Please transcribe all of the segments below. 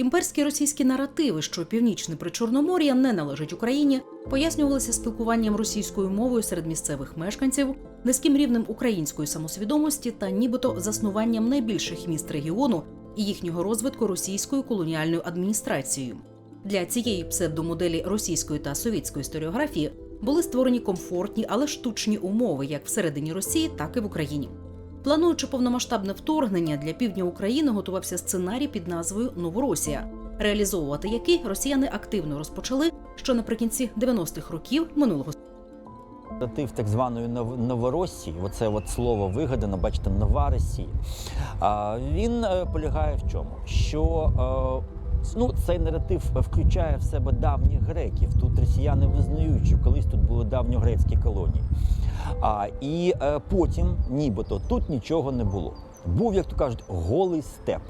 Імперські російські наративи, що північне причорномор'я не належить Україні, пояснювалися спілкуванням російською мовою серед місцевих мешканців, низьким рівнем української самосвідомості та нібито заснуванням найбільших міст регіону і їхнього розвитку російською колоніальною адміністрацією. Для цієї псевдомоделі російської та совєтської історіографії були створені комфортні, але штучні умови як всередині Росії, так і в Україні. Плануючи повномасштабне вторгнення для півдня України, готувався сценарій під назвою Новоросія, реалізовувати який росіяни активно розпочали ще наприкінці 90-х років минулого Наратив так званої Новоросії, оце от слово вигадано, бачите, нова Росія. Він е, полягає в чому? Що е, ну, цей наратив включає в себе давніх греків. Тут росіяни визнають, що колись тут були давньогрецькі колонії. А, і е, потім, нібито, тут нічого не було. Був, як то кажуть, голий степ.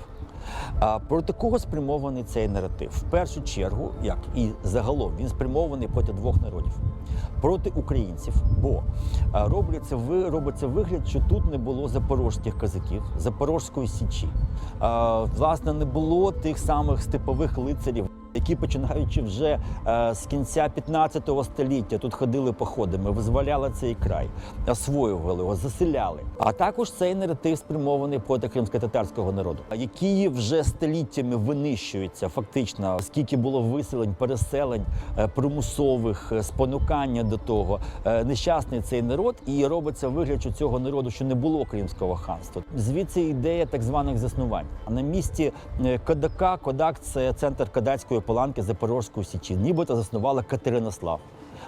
Проти кого спрямований цей наратив? В першу чергу, як і загалом, він спрямований проти двох народів. Проти українців, бо робляться робиться вигляд, що тут не було запорозьких казаків, запорозької січі. Власне, не було тих самих степових лицарів, які починаючи вже е, з кінця 15 століття тут ходили походами, визволяли цей край, освоювали його, заселяли. А також цей наратив спрямований проти кримсько-татарського народу, який вже століттями винищується фактично, скільки було виселень, переселень е, примусових, е, спонукання до того. Е, Нещасний цей народ, і робиться вигляд, що цього народу, що не було кримського ханства. Звідси ідея так званих заснувань. А на місці е, Кодака, Кодак це центр Кадацької паланки Запорозької січі. Нібито заснувала Катеринослав.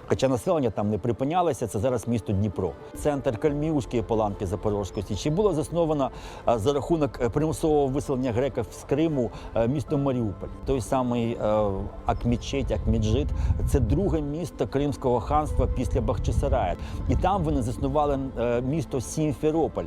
Хоча населення там не припинялося, це зараз місто Дніпро. Центр Кальміушської паланки Запорозької січі було засновано за рахунок примусового виселення греків з Криму місто Маріуполь. Той самий Акмічеть, Акміджит це друге місто Кримського ханства після Бахчисарая. І там вони заснували місто Сімферополь.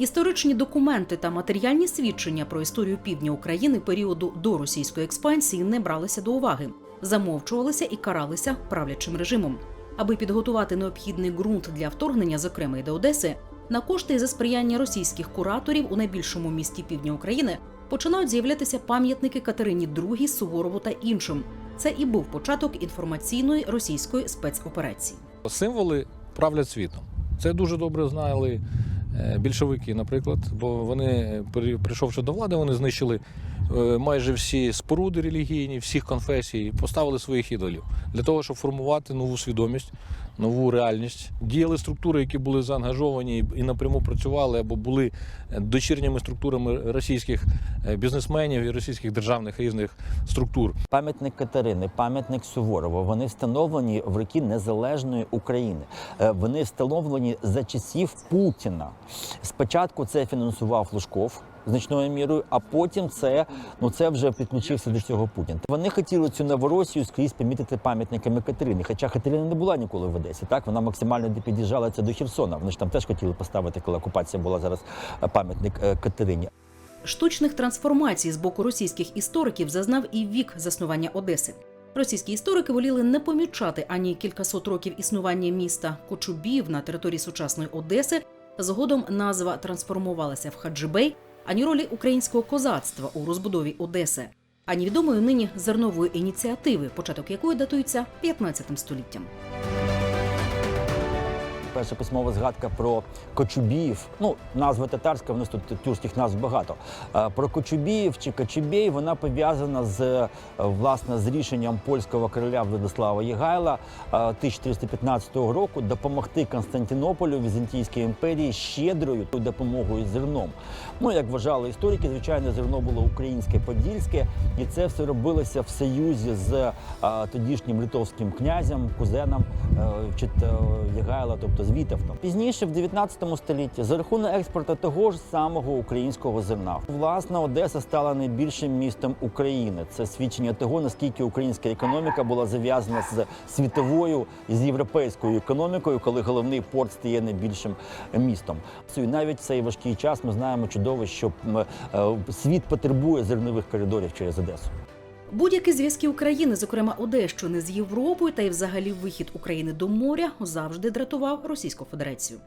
Історичні документи та матеріальні свідчення про історію півдня України періоду до російської експансії не бралися до уваги, замовчувалися і каралися правлячим режимом. Аби підготувати необхідний ґрунт для вторгнення, зокрема й до Одеси, на кошти за сприяння російських кураторів у найбільшому місті півдня України починають з'являтися пам'ятники Катерині II, Суворову та іншим. Це і був початок інформаційної російської спецоперації. Символи правлять світом. Це дуже добре знали більшовики, наприклад, бо вони, прийшовши до влади, вони знищили е, майже всі споруди релігійні, всіх конфесій, поставили своїх ідолів для того, щоб формувати нову свідомість, нову реальність. Діяли структури, які були заангажовані і- напряму працювали або були е, дочірніми структурами російських е, бізнесменів і російських державних різних структур. Пам'ятник Катерини, пам'ятник Суворова. Вони встановлені в роки незалежної України. Е, Вони встановлені за часів Путіна. Спочатку це фінансував Лужков. Значною мірою, а потім це ну це вже підключився до цього Путін. Вони хотіли цю Новоросію скрізь помітити пам'ятниками Катерини. Хоча Катерина не була ніколи в Одесі. Так вона максимально не під'їжджала це до Херсона. Вони ж там теж хотіли поставити, коли окупація була зараз е, пам'ятник е, Катерині. Штучних трансформацій з боку російських істориків зазнав і вік заснування Одеси. Російські історики воліли не помічати ані кількасот років існування міста Кочубів на території сучасної Одеси. Згодом назва трансформувалася в Хаджибей, ані ролі українського козацтва у розбудові Одеси, ані відомої нині зернової ініціативи, початок якої датується 15 століттям. Перша письмова згадка про Кочубіїв. Ну, назва татарська, в нас тут тюркських назв багато. Е, Про Кочубіїв чи Кочубєй вона пов'язана з е, власне з рішенням польського короля Владислава Єгайла е, 1315 року допомогти Константинополю Візантійській імперії щедрою допомогою зерном. Ну, як вважали історики, звичайно, зерно було українське, подільське, і це все робилося в союзі з е, тодішнім литовським князем, кузеном е, чи е, Єгайла, тобто з. Пізніше, в 19 столітті, за рахунок експорту того ж самого українського зерна, власне, Одеса стала найбільшим містом України. Це свідчення того, наскільки українська економіка була зав'язана з світовою і з європейською економікою, коли головний порт стає найбільшим містом. І навіть в цей важкий час ми знаємо чудово, що е, світ потребує зернових коридорів через Одесу. Будь-які зв'язки України, зокрема Одещини з Європою та й взагалі вихід України до моря, завжди дратував Російську Федерацію.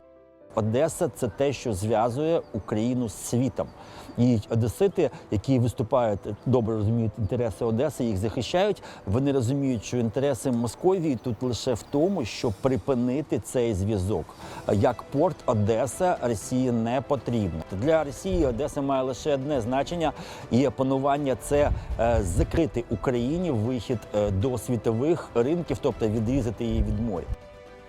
Одеса це те, що зв'язує Україну з світом. І одесити, які виступають добре розуміють інтереси Одеси, їх захищають. Вони розуміють, що інтереси Московії тут лише в тому, щоб припинити цей зв'язок. Як порт Одеса Росії не потрібно. Для Росії Одеса має лише одне значення, і панування це е, закрити Україні вихід е, до світових ринків, тобто відрізати її від моря.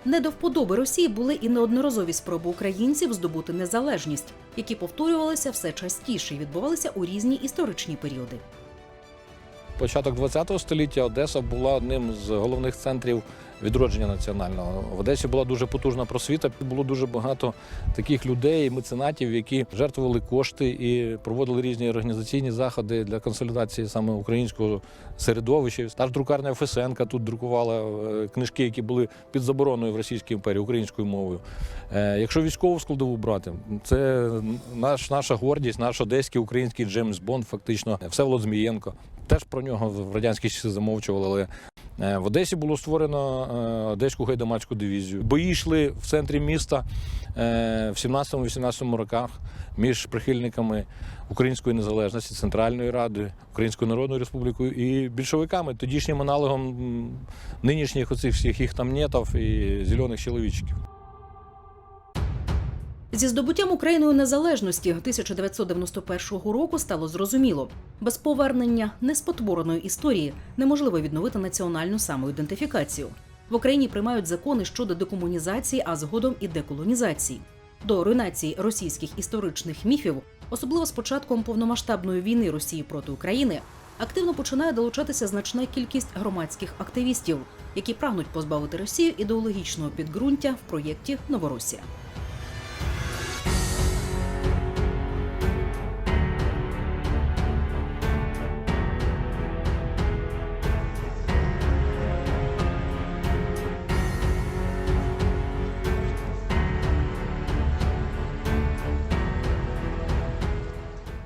Не до вподоби Росії були і неодноразові спроби українців здобути незалежність, які повторювалися все частіше і відбувалися у різні історичні періоди. Початок ХХ століття Одеса була одним з головних центрів відродження національного. В Одесі була дуже потужна просвіта. Було дуже багато таких людей, меценатів, які жертвували кошти і проводили різні організаційні заходи для консолідації саме українського середовища. Та ж друкарня Фесенка тут друкувала е, книжки, які були під забороною в Російській імперії українською мовою. Е, Якщо військову складову брати, це наш, наша гордість, наш одеський український Джеймс Бонд, фактично Всеволод Змієнко. Теж про нього в радянські часи замовчували. Але в Одесі було створено е, Одеську гайдамацьку дивізію. Бої йшли в центрі міста е, в 17-18 роках між прихильниками української незалежності, Центральної Ради, Українською Народною Республікою і більшовиками, тодішнім аналогом нинішніх оцих всіх їх там нєтов і зелених чоловічків. Зі здобуттям Україною незалежності 1991 року стало зрозуміло, без повернення неспотвореної історії неможливо відновити національну самоідентифікацію. В Україні приймають закони щодо декомунізації, а згодом і деколонізації. До руйнації російських історичних міфів, особливо з початком повномасштабної війни Росії проти України, активно починає долучатися значна кількість громадських активістів, які прагнуть позбавити Росію ідеологічного підґрунтя в проєкті Новоросія.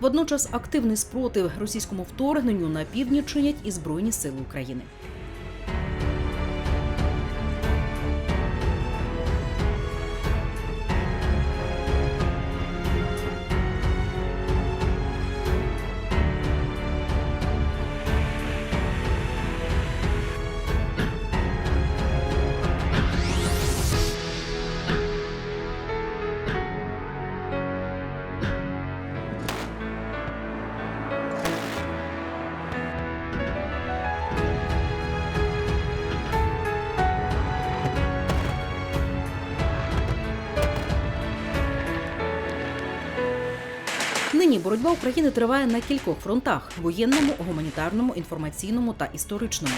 Водночас активний спротив російському вторгненню на півдні чинять і Збройні сили України. Нині боротьба України триває на кількох фронтах: воєнному, гуманітарному, інформаційному та історичному.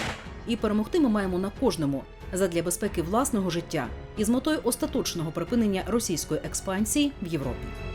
І перемогти ми маємо на кожному задля безпеки власного життя і з метою остаточного припинення російської експансії в Європі.